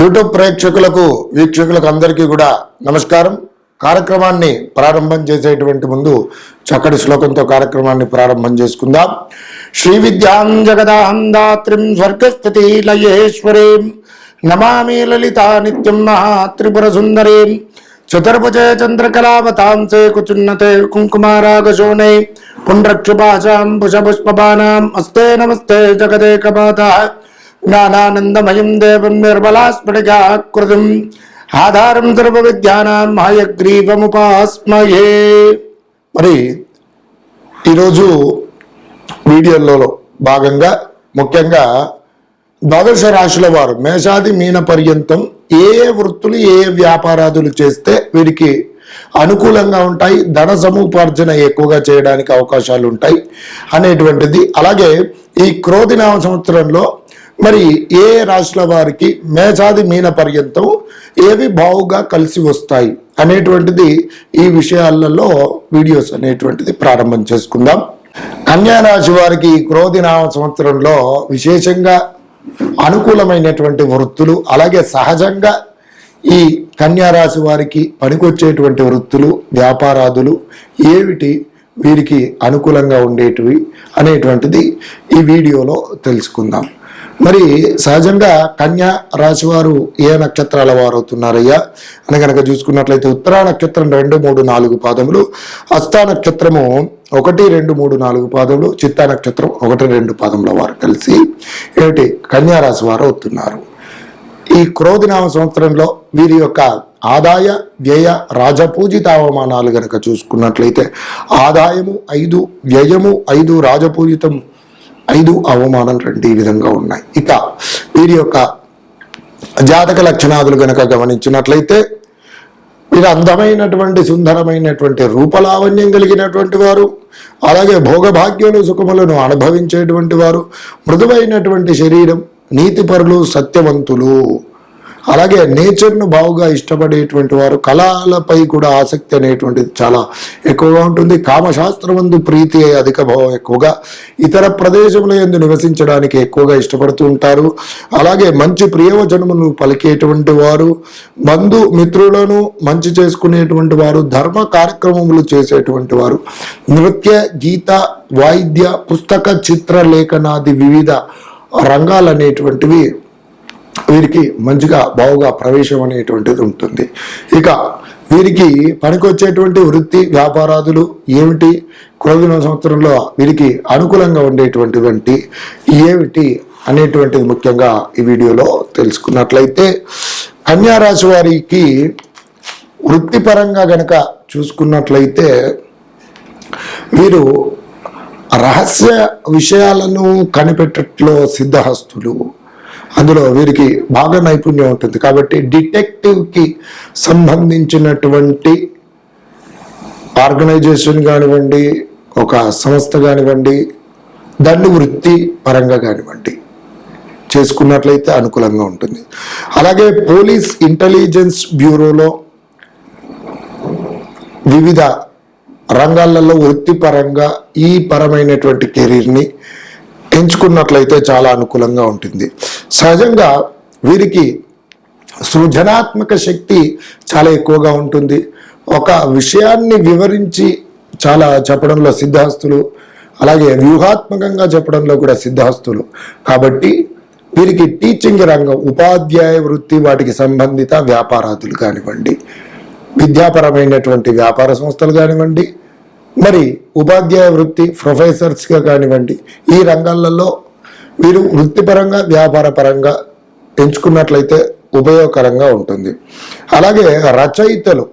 YouTube ప్రేక్షకులకు వీక్షకులకు అందరికీ కూడా నమస్కారం. కార్యక్రమాన్ని ప్రారంభం చేసేటువంటి ముందు చక్కటి శ్లోకంతో కార్యక్రమాన్ని ప్రారంభం చేసుకుందాం. శ్రీ విద్యాం జగదాహందాత్రిం స్వర్గస్థితి లయేశ్వరీం నమామి లలితా నిత్యం మహాత్రిపుర సుందరీం చతుర్భుజే చంద్రకళావతాంసే కుచున్నతే కుంకుమారాగశోణే పుండ్రక్షుపాశాం పుష్పబాణాం అస్తే నమస్తే జగదేకమాత. జ్ఞానానందమయం దేవం నిర్మలాస్ఫటికాకృతిం ఆధారం ద్రవ విద్యానాం హయగ్రీవముపాస్మయే మరి ఈరోజు వీడియోలలో భాగంగా ముఖ్యంగా ద్వాదశ రాశుల వారు మేషాది మీన పర్యంతం ఏ ఏ వృత్తులు ఏ ఏ వ్యాపారాదులు చేస్తే వీరికి అనుకూలంగా ఉంటాయి ధన సముపార్జన ఎక్కువగా చేయడానికి అవకాశాలు ఉంటాయి అనేటువంటిది. అలాగే ఈ క్రోధినామ సంవత్సరంలో మరి ఏ రాశుల వారికి మేజాది మీన పర్యంతం ఏవి బావుగా కలిసి వస్తాయి అనేటువంటిది ఈ విషయాలలో వీడియోస్ అనేటువంటిది ప్రారంభం చేసుకుందాం. కన్యారాశి వారికి క్రోధి నామ సంవత్సరంలో విశేషంగా అనుకూలమైనటువంటి వృత్తులు అలాగే సహజంగా ఈ కన్యారాశి వారికి పనికొచ్చేటువంటి వృత్తులు వ్యాపారాదులు ఏమిటి వీరికి అనుకూలంగా ఉండేటివి అనేటువంటిది ఈ వీడియోలో తెలుసుకుందాం. మరి సహజంగా కన్యా రాశివారు ఏ నక్షత్రాల వారు అవుతున్నారయ్యా అని కనుక చూసుకున్నట్లయితే ఉత్తరా నక్షత్రం రెండు మూడు నాలుగు పాదములు హస్తా నక్షత్రము ఒకటి రెండు మూడు నాలుగు పాదములు చిత్తా నక్షత్రం ఒకటి రెండు పాదముల వారు కలిసి ఏమిటి? కన్యా రాశి వారు అవుతున్నారు. ఈ క్రోధినామ సంవత్సరంలో వీరి యొక్క ఆదాయ వ్యయ రాజపూజిత అవమానాలు గనక చూసుకున్నట్లయితే ఆదాయము ఐదు వ్యయము ఐదు రాజపూజితం ఐదు అవమానం రెండు ఈ విధంగా ఉన్నాయి. ఇక వీరి యొక్క జాతక లక్షణాదులు కనుక గమనించినట్లయితే వీరు అందమైనటువంటి సుందరమైనటువంటి రూపలావణ్యం కలిగినటువంటి వారు అలాగే భోగభాగ్యులు సుఖములను అనుభవించేటువంటి వారు మృదువైనటువంటి శరీరం నీతిపరులు సత్యవంతులు. అలాగే నేచర్ను బాగుగా ఇష్టపడేటువంటి వారు కళలపై కూడా ఆసక్తి అనేటువంటిది చాలా ఎక్కువగా ఉంటుంది. కామశాస్త్రమందు ప్రీతి అధిక భావం ఎక్కువగా ఇతర ప్రదేశముల ఎందు నివసించడానికి ఎక్కువగా ఇష్టపడుతూ ఉంటారు. అలాగే మంచి ప్రియవచనమును పలికేటువంటి వారు బంధు మిత్రులను మంచి చేసుకునేటువంటి వారు ధర్మ కార్యక్రమములు చేసేటువంటి వారు నృత్య గీత వాయిద్య పుస్తక చిత్ర లేఖనాది వివిధ రంగాలు అనేటువంటివి వీరికి మంచిగా బావుగా ప్రవేశం అనేటువంటిది ఉంటుంది. ఇక వీరికి పనికొచ్చేటువంటి వృత్తి వ్యాపారాదులు ఏమిటి? కులదిన సంవత్సరంలో వీరికి అనుకూలంగా ఉండేటువంటివంటి ఏమిటి అనేటువంటిది ముఖ్యంగా ఈ వీడియోలో తెలుసుకున్నట్లయితే కన్యారాశి వారికి వృత్తిపరంగా గనక చూసుకున్నట్లయితే వీరు రహస్య విషయాలను కనిపెట్టట్లో సిద్ధహస్తులు. అందులో వీరికి బాగా నైపుణ్యం ఉంటుంది. కాబట్టి డిటెక్టివ్కి సంబంధించినటువంటి ఆర్గనైజేషన్ కానివ్వండి ఒక సంస్థ కానివ్వండి దాన్ని వృత్తి పరంగా కానివ్వండి చేసుకున్నట్లయితే అనుకూలంగా ఉంటుంది. అలాగే పోలీస్ ఇంటెలిజెన్స్ బ్యూరోలో వివిధ రంగాలలో వృత్తిపరంగా ఈ పరమైనటువంటి కెరీర్ని ఎంచుకున్నట్లయితే చాలా అనుకూలంగా ఉంటుంది. సహజంగా వీరికి సృజనాత్మక శక్తి చాలా ఎక్కువగా ఉంటుంది. ఒక విషయాన్ని వివరించి చాలా చెప్పడంలో సిద్ధాస్తులు అలాగే వ్యూహాత్మకంగా చెప్పడంలో కూడా సిద్ధాస్తులు కాబట్టి వీరికి టీచింగ్ రంగం ఉపాధ్యాయ వృత్తి వాటికి సంబంధిత వ్యాపారాదులు కానివ్వండి విద్యాపరమైనటువంటి వ్యాపార సంస్థలు కానివ్వండి మరి ఉపాధ్యాయ వృత్తి ప్రొఫెసర్స్గా కానివ్వండి ఈ రంగాలలో వీరు వృత్తిపరంగా వ్యాపారపరంగా ఎంచుకున్నట్లయితే ఉపయోగకరంగా ఉంటుంది. అలాగే రచయితలు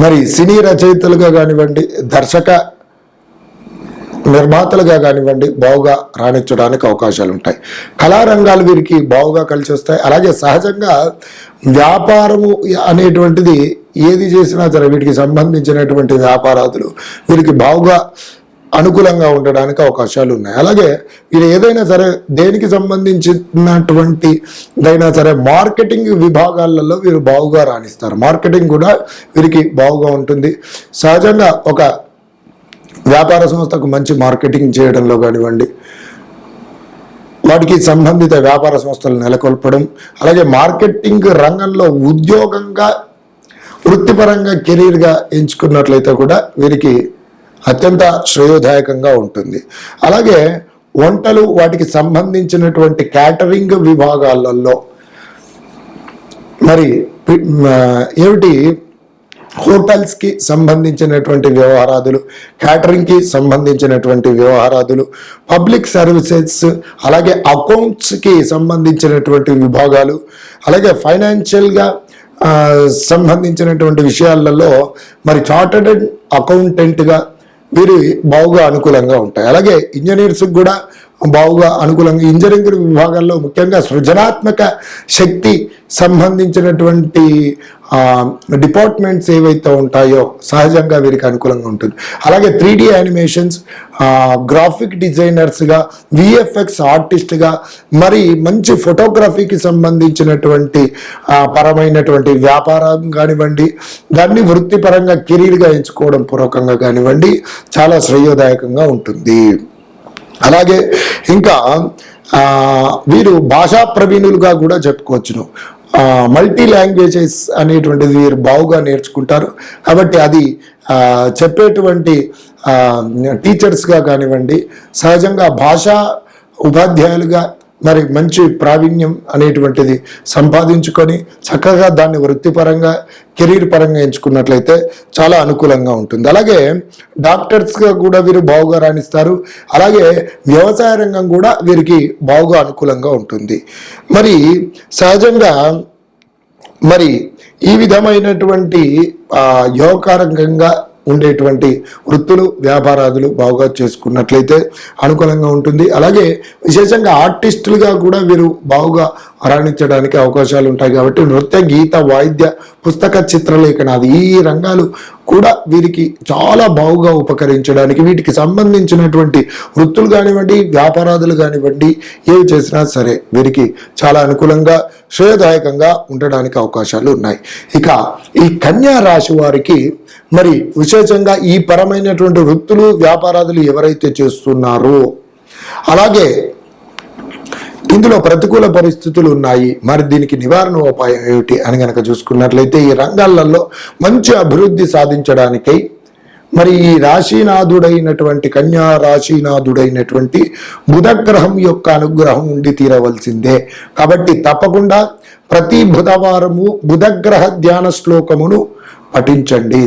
మరి సినీ రచయితలుగా కానివ్వండి దర్శక నిర్మాతలుగా కానివ్వండి బావుగా రాణించడానికి అవకాశాలు ఉంటాయి కళారంగాలు వీరికి బావుగా కలిసి వస్తాయి అలాగే సహజంగా వ్యాపారము అనేటువంటిది ఏది చేసినా సరే వీటికి సంబంధించినటువంటి వ్యాపారాదులు వీరికి బావుగా అనుకూలంగా ఉండడానికి అవకాశాలు ఉన్నాయి. అలాగే వీరు ఏదైనా సరే దేనికి సంబంధించినటువంటి దైనా సరే మార్కెటింగ్ విభాగాలలో వీరు బాగుగా రాణిస్తారు. మార్కెటింగ్ కూడా వీరికి బాగుగా ఉంటుంది. సహజంగా ఒక వ్యాపార సంస్థకు మంచి మార్కెటింగ్ చేయడంలో కానివ్వండి వాటికి సంబంధిత వ్యాపార సంస్థలు నెలకొల్పడం అలాగే మార్కెటింగ్ రంగంలో ఉద్యోగంగా వృత్తిపరంగా కెరీర్గా ఎంచుకున్నట్లయితే కూడా వీరికి అత్యంత శ్రేయోదాయకంగా ఉంటుంది. అలాగే వంటలు వాటికి సంబంధించినటువంటి క్యాటరింగ్ విభాగాలలో మరి ఏమిటి? హోటల్స్కి సంబంధించినటువంటి వ్యవహారాదులు క్యాటరింగ్కి సంబంధించినటువంటి వ్యవహారాదులు పబ్లిక్ సర్వీసెస్ అలాగే అకౌంట్స్కి సంబంధించినటువంటి విభాగాలు అలాగే ఫైనాన్షియల్గా సంబంధించినటువంటి విషయాలలో మరి చార్టర్డ్ అకౌంటెంట్గా వీరు బావుగా అనుకూలంగా ఉంటాయి. అలాగే ఇంజనీర్స్కి కూడా బావుగా అనుకూలంగా ఇంజనీరింగ్ విభాగాల్లో ముఖ్యంగా సృజనాత్మక శక్తి సంబంధించినటువంటి డిపార్ట్మెంట్స్ ఏవైతే ఉంటాయో సహజంగా వీరికి అనుకూలంగా ఉంటుంది. అలాగే త్రీ డి యానిమేషన్స్ గ్రాఫిక్ డిజైనర్స్గా విఎఫ్ఎక్స్ ఆర్టిస్ట్గా మరి మంచి ఫోటోగ్రఫీకి సంబంధించినటువంటి పరమైనటువంటి వ్యాపారం కానివ్వండి దాన్ని వృత్తిపరంగా కెరీర్గా ఎంచుకోవడం పూర్వకంగా కానివ్వండి చాలా శ్రేయోదాయకంగా ఉంటుంది. అలాగే ఇంకా వీరు భాషా ప్రవీణులుగా కూడా చెప్పుకోవచ్చును. మల్టీ లాంగ్వేజెస్ అనేటువంటిది వీరు బావుగా నేర్చుకుంటారు. కాబట్టి అది చెప్పేటువంటి టీచర్స్గా కానివ్వండి సహజంగా భాషా ఉపాధ్యాయులుగా మరి మంచి ప్రావీణ్యం అనేటువంటిది సంపాదించుకొని చక్కగా దాన్ని వృత్తిపరంగా కెరీర్ పరంగా ఎంచుకున్నట్లయితే చాలా అనుకూలంగా ఉంటుంది. అలాగే డాక్టర్స్గా కూడా వీరు బావుగా రాణిస్తారు. అలాగే వ్యవసాయ రంగం కూడా వీరికి బావుగా అనుకూలంగా ఉంటుంది. మరి సహజంగా మరి ఈ విధమైనటువంటి యోగా రంగంగా ఉండేటువంటి వృత్తులు వ్యాపారాదులు బాగా చేసుకున్నట్లయితే అనుకూలంగా ఉంటుంది. అలాగే విశేషంగా ఆర్టిస్టులుగా కూడా వీరు బాగుగా ఆరాణించడానికి అవకాశాలు ఉంటాయి కాబట్టి నృత్య గీత వాయిద్య పుస్తక చిత్రలేఖనాది ఈ రంగాలు కూడా వీరికి చాలా బాగుగా ఉపకరించడానికి వీటికి సంబంధించినటువంటి వృత్తులు కానివ్వండి వ్యాపారాదులు కానివ్వండి ఏవి చేసినా సరే వీరికి చాలా అనుకూలంగా శ్రేయదాయకంగా ఉండడానికి అవకాశాలు ఉన్నాయి. ఇక ఈ కన్యా రాశి వారికి మరి విశేషంగా ఈ పరమైనటువంటి వృత్తులు వ్యాపారాదులు ఎవరైతే చేస్తున్నారో అలాగే ఇందులో ప్రతికూల పరిస్థితులు ఉన్నాయి. మరి దీనికి నివారణ ఉపాయం ఏమిటి అని గనక చూసుకున్నట్లయితే ఈ రంగాలలో మంచి అభివృద్ధి సాధించడానికై మరి ఈ రాశీనాథుడైనటువంటి కన్యా రాశీనాథుడైనటువంటి బుధగ్రహం యొక్క అనుగ్రహం ఉండి తీరవలసిందే. కాబట్టి తప్పకుండా ప్రతి బుధవారము బుధగ్రహ ధ్యాన శ్లోకమును పఠించండి.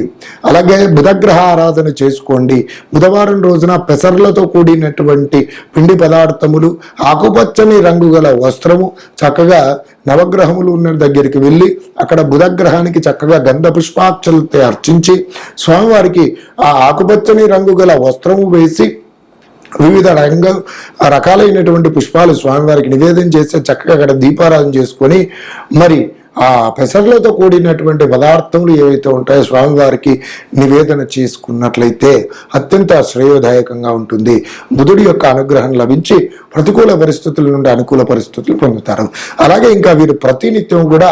అలాగే బుధగ్రహ ఆరాధన చేసుకోండి. బుధవారం రోజున పెసర్లతో కూడినటువంటి పిండి పదార్థములు ఆకుపచ్చని రంగు గల వస్త్రము చక్కగా నవగ్రహములు ఉన్న దగ్గరికి వెళ్ళి అక్కడ బుధగ్రహానికి చక్కగా గంధ పుష్పాక్షలతో అర్చించి స్వామివారికి ఆ ఆకుపచ్చని రంగు గల వస్త్రము వేసి వివిధ రంగ రకాలైనటువంటి పుష్పాలు స్వామివారికి నివేదన చేస్తే చక్కగా అక్కడ దీపారాధన చేసుకొని మరి ఆ పెసర్లతో కూడినటువంటి పదార్థములు ఏవైతే ఉంటాయో స్వామివారికి నివేదన చేసుకున్నట్లయితే అత్యంత శ్రేయోదాయకంగా ఉంటుంది. బుధుడి యొక్క అనుగ్రహం లభించి ప్రతికూల పరిస్థితుల నుండి అనుకూల పరిస్థితులు పొందుతారు. అలాగే ఇంకా వీరు ప్రతినిత్యం కూడా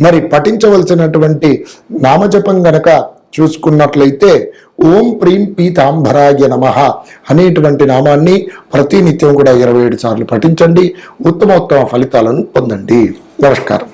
మరి పఠించవలసినటువంటి నామజపం గనక చూసుకున్నట్లయితే ఓం ప్రీం పీతాంబరాయ నమ అనేటువంటి నామాన్ని ప్రతినిత్యం కూడా ఇరవై ఏడు సార్లు పఠించండి. ఉత్తమోత్తమ ఫలితాలను పొందండి. నమస్కారం.